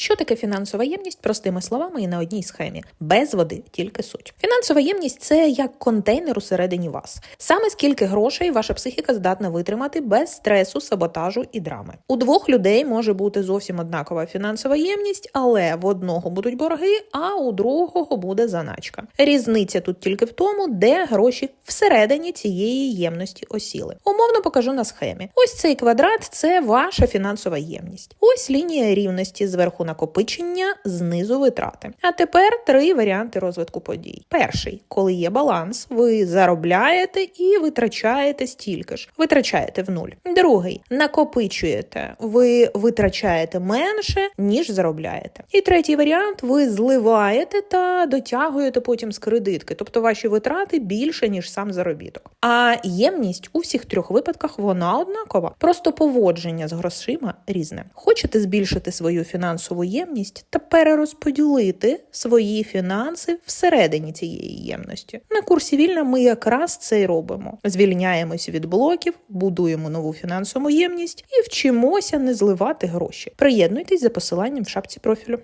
Що таке фінансова ємність? Простими словами і на одній схемі. Без води, тільки суть. Фінансова ємність це як контейнер усередині вас. Саме скільки грошей ваша психіка здатна витримати без стресу, саботажу і драми. У двох людей може бути зовсім однакова фінансова ємність, але в одного будуть борги, а у другого буде заначка. Різниця тут тільки в тому, де гроші всередині цієї ємності осіли. Умовно покажу на схемі. Ось цей квадрат це ваша фінансова ємність. Ось лінія рівності зверху накопичення, знизу витрати. А тепер три варіанти розвитку подій. Перший, коли є баланс, ви заробляєте і витрачаєте стільки ж. Витрачаєте в нуль. Другий накопичуєте, ви витрачаєте менше, ніж заробляєте. І третій варіант: ви зливаєте та дотягуєте потім з кредитки, тобто ваші витрати більше ніж сам заробіток. А ємність у всіх трьох випадках вона однакова. Просто поводження з грошима різне. Хочете збільшити свою фінансову ємність та перерозподілити свої фінанси всередині цієї ємності. На курсі вільна ми якраз це й робимо. Звільняємося від блоків, будуємо нову фінансову ємність і вчимося не зливати гроші. Приєднуйтесь за посиланням в шапці профілю.